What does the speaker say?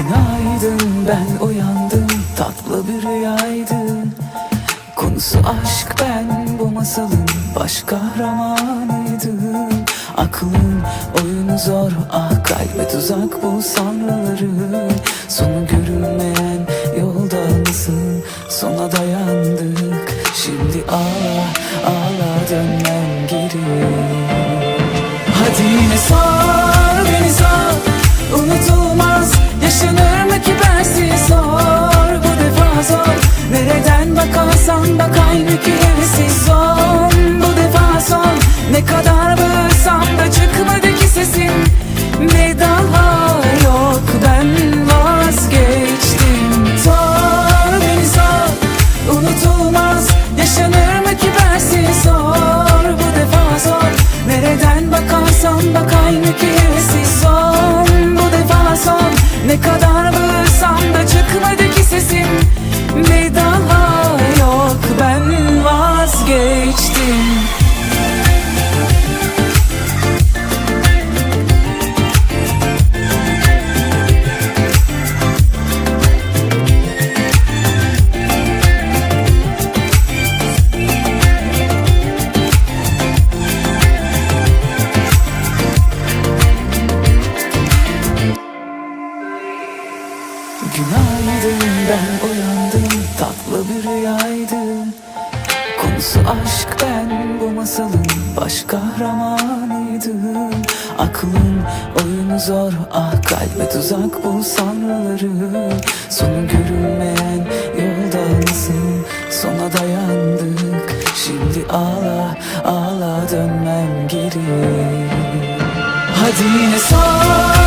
Günaydın ben uyandım tatlı bir rüyaydı. Konusu aşk ben bu masalın baş kahramanıydım. Aklın oyunu zor ah kalbe tuzak bu sanrıların. Sonu görülmeyen yolda nasıl sona dayandık? Şimdi ağla ağla dönmem Günaydın ben uyandım tatlı bir rüyaydı Konusu aşk ben bu masalın baş kahramanıydım. Aklın oyunu zor ah kalbe tuzak bu sanrıları. Sonu görülmeyen yolda nasıl sona dayandık. Şimdi ağla ağla dönmem geri. Hadi yine sor